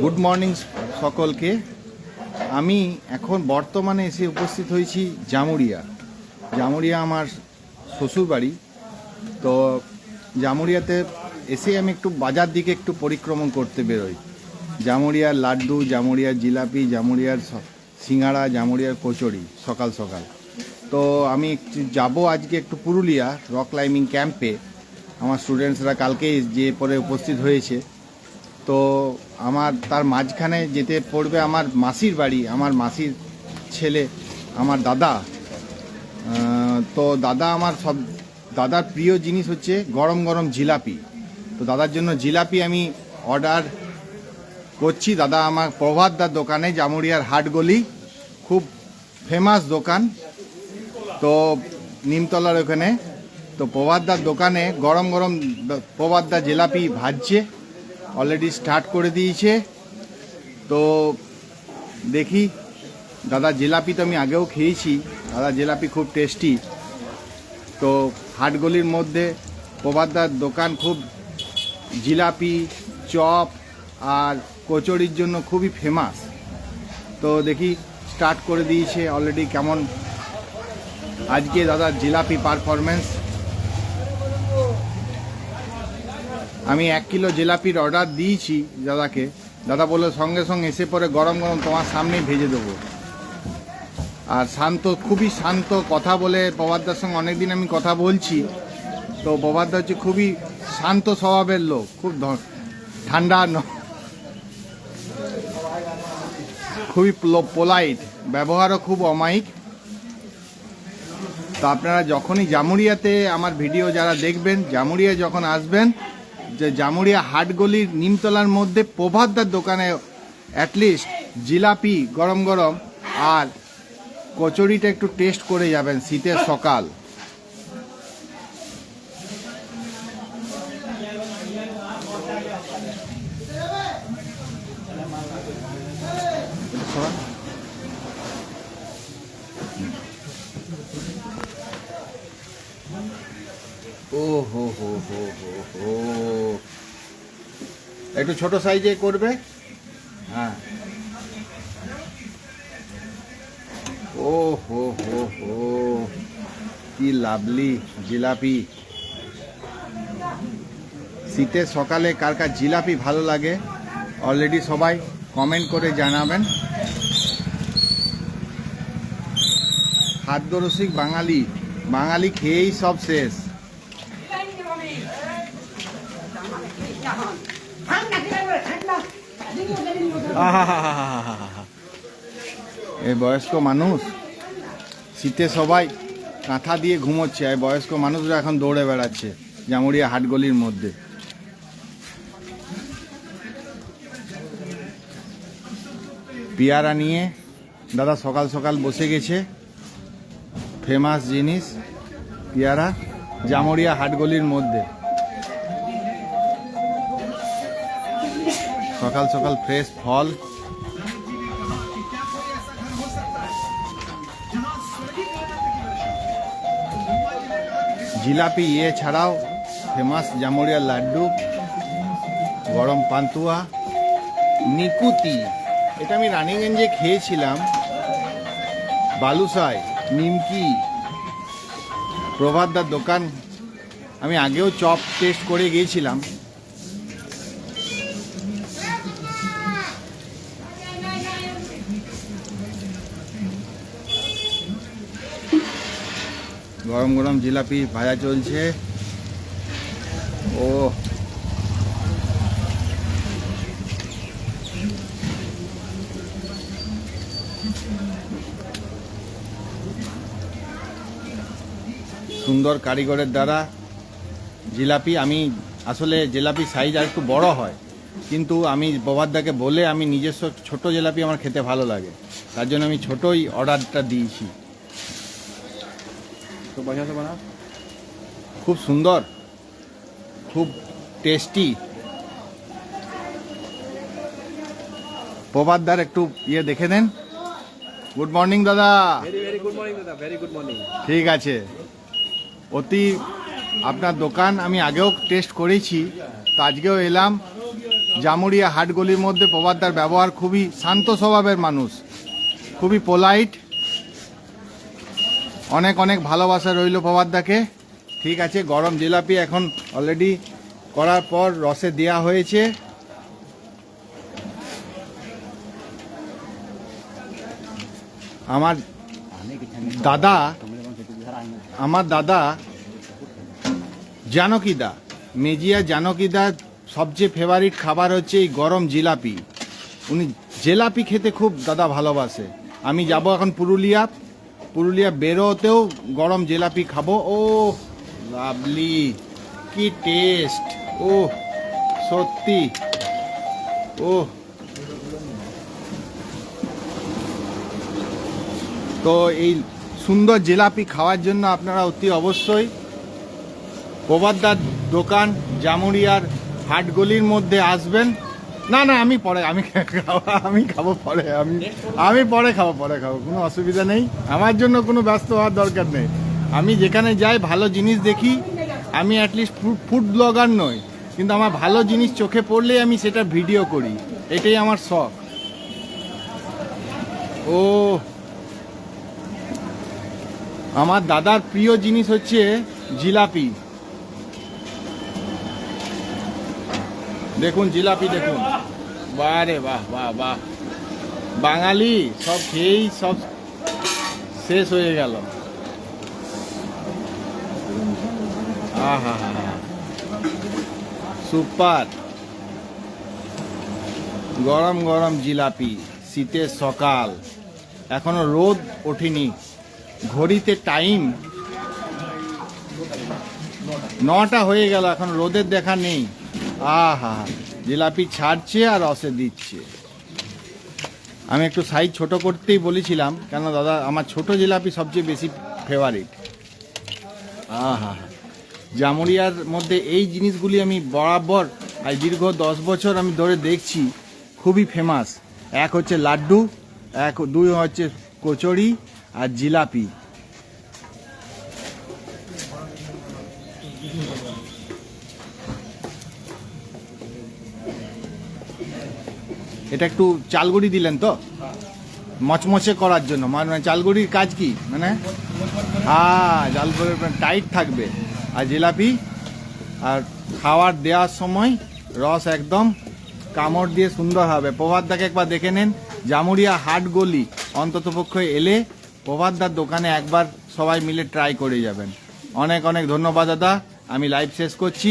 Good morning সকলকে। আমি এখন বর্তমানে এসে উপস্থিত হয়েছি জামুরিয়া জামুরিয়া আমার শ্বশুর বাড়ি তো জামুরিয়াতে এসে আমি একটু বাজার দিকে একটু পরিক্রমণ করতে বেরোই। জামুরিয়ার লাড্ডু জামুরিয়ার জিলাপি জামুরিয়ার সিঙ্গাড়া জামুরিয়ার কচুরি, সকাল সকাল। তো আমি একটু যাব আজকে একটু পুরুলিয়া রক ক্লাইম্বিং ক্যাম্পে। আমার স্টুডেন্টসরা কালকে যে পরে উপস্থিত হয়েছে। তো আমার, তার মাঝখানে যেতে পড়বে আমার মাসির বাড়ি, আমার মাসির ছেলে, আমার দাদা। তো দাদা আমার সব, দাদার প্রিয় জিনিস হচ্ছে গরম গরম জিলাপি। তো দাদার জন্য জিলাপি আমি অর্ডার করছি। দাদা আমার প্রভাতদার দোকানে, জামুরিয়ার হাটগলি, খুব ফেমাস দোকান। তো নিমতলার ওখানে, তো প্রভাতদার দোকানে গরম গরম দ- প্রভাতদা জিলাপি ভাজছে। অলরেডি স্টার্ট করে দিয়েছে। তো দেখি, দাদা জিলাপি তো আমি আগেও খেয়েছি, দাদা জিলাপি খুব টেস্টি তো হাটগলির মধ্যে প্রভাতদার দোকান খুব, জিলাপি, চপ আর কচুরির জন্য খুবই ফেমাস তো দেখি স্টার্ট করে দিয়েছে অলরেডি কেমন। আজকে দাদা জিলাপি পারফরমেন্স আমি এক কিলো জিলাপির অর্ডার দিয়েছি দাদাকে। দাদা বলল, সঙ্গে সঙ্গে এসে পরে গরম গরম তোমার সামনেই ভেজে দেবো। আর শান্ত, খুবই শান্ত কথা বলে প্রবাদদার সঙ্গে অনেকদিন আমি কথা বলছি। তো প্রবাদদা হচ্ছে খুবই শান্ত স্বভাবের লোক, খুব ঠান্ডা খুবই পোলাইট ব্যবহারও খুব অমায়িক। তো আপনারা যখনই জামুরিয়াতে আমার ভিডিও যারা দেখবেন, জামুরিয়া যখন আসবেন যে জামুরিয়া হাটগলির নিমতলার মধ্যে প্রভাতদার দোকানে অ্যাটলিস্ট জিলাপি গরম গরম আর কচুরিটা একটু টেস্ট করে যাবেন শীতের সকাল ও হো হো হো হো হো একটু ছোট সাইজে করবে। হ্যাঁ। ও হো হো হো। কি লাভলি জিলাপি। শীতের সকালে কার কার জিলাপি ভালো লাগে অলরেডি সবাই কমেন্ট করে জানাবেন। খাদ্যরসিক বাঙালি বাঙালি খেয়েই সব শেষ। এই বয়স্ক মানুষ। শীতে সবাই কাঁথা দিয়ে ঘুমোচ্ছে এই বয়স্ক মানুষরা এখন দৌড়ে বেড়াচ্ছে জামুরিয়া হাটগলির মধ্যে। পেয়ারা নিয়ে, দাদা সকাল সকাল বসে গেছে। ফেমাস জিনিস, পেয়ারা জামুরিয়া হাটগলির মধ্যে। সকাল সকাল ফ্রেশ ফল। জিলাপি ইয়ে ছাড়াও ফেমাস জামুরিয়া লাড্ডু, গরম পান্তুয়া, নিকুতি। এটা আমি রানীগঞ্জে খেয়েছিলাম। বালুসাই, নিমকি, প্রভাতদার দোকান। আমি আগেও চপ টেস্ট করে গিয়েছিলাম। গরম গরম জিলাপি ভাজা চলছে। ও। সুন্দর কারিগরের দ্বারা জিলাপি, আমি আসলে জিলাপি সাইজ আর একটু বড় হয়, কিন্তু আমি প্রভাতদাকে বলে আমি নিজস্ব ছোট জিলাপি আমার খেতে ভালো লাগে। তার জন্য আমি ছোটই অর্ডারটা দিয়েছি। तो बढ़िया से बना খুব সুন্দর খুব টেস্টি প্রভাতদার একটু ইয়ে দেখে দেন গুড মর্নিং দাদা वेरी वेरी गुड मॉर्निंग दादा वेरी गुड मॉर्निंग ঠিক আছে অতি আপনার দোকান আমি আগেও টেস্ট করেছি তো আজকেও এলাম জামুরিয়া হাটগলির মধ্যে প্রবাদদার ব্যবহার খুবই শান্ত স্বভাবের মানুষ খুবই পোলাইট অনেক অনেক ভালোবাসা রইল প্রবাদদাকে ঠিক আছে, গরম জিলাপি এখন অলরেডি করার পর রসে দেয়া হয়েছে। আমার দাদা আমার দাদা জানকিদা, মেজিয়া জানকিদার সবচেয়ে ফেভারিট খাবার হচ্ছে এই গরম জিলাপি। উনি জিলাপি খেতে খুব দাদা ভালোবাসে। আমি যাব এখন পুরুলিয়া। পুরুলিয়া বেরোতেও গরম জেলাপি খাব। ও, লাভলি, কি টেস্ট ও সত্যি। ও তো এই সুন্দর জিলাপি খাওয়ার জন্য আপনারা অতি অবশ্যই প্রবাদদার দোকান জামুরিয়ার হাটগলির মধ্যে আসবেন। না না, আমি পরে, আমি আমি খাব পরে, আমি আমি পরে খাব পরে খাব, কোনো অসুবিধা নেই। আমার জন্য কোনো ব্যস্ত হওয়ার দরকার নেই। আমি যেখানে যাই, ভালো জিনিস দেখি। আমি অ্যাটলিস্ট ফুড ব্লগার নই, কিন্তু আমার ভালো জিনিস চোখে পড়লেই আমি সেটা ভিডিও করি। এটাই আমার শখ। ও, আমার দাদার প্রিয় জিনিস হচ্ছে জিলাপি। দেখুন জিলাপি দেখুন। বাহ রে বাহ বাহ বাহ। বাঙালি, সব খেয়েই সব শেষ হয়ে গেল। হা হা। সুপার। গরম গরম জিলাপি, শীতের সকাল। এখনও রোদ ওঠেনি। ঘড়িতে টাইম। নটা হয়ে গেল, এখন রোদের দেখা নেই। আহা জিলাপি ছাড়ছে আর রসে দিচ্ছে। আমি একটু সাইজ ছোট করতেই বলেছিলাম কেন দাদা আমার ছোট জিলাপি সবচেয়ে বেশি ফেভারিট আহা। জামুরিয়ার মধ্যে এই জিনিসগুলি আমি বরাবর আর দীর্ঘ দশ বছর আমি ধরে দেখছি খুবই ফেমাস এক হচ্ছে লাড্ডু এক দুই হচ্ছে কচুরি আর জিলাপি। এটা একটু চালগুড়ি দিলেন তো? মচমচে করার জন্য। মানে চালগুড়ির কাজ কি? মানে? হ্যাঁ জালগুড়ি টাইট থাকবে। আর জিলাপি আর খাওয়ার দেওয়ার সময় রস একদম কামড় দিয়ে সুন্দর হবে। প্রভাতদাকে একবার দেখে নেন। জামুরিয়া হাট গলি অন্ততপক্ষে এলে প্রভাতদার দোকানে একবার সবাই মিলে ট্রাই করে যাবেন। অনেক অনেক ধন্যবাদ দাদা। আমি লাইভ শেষ করছি।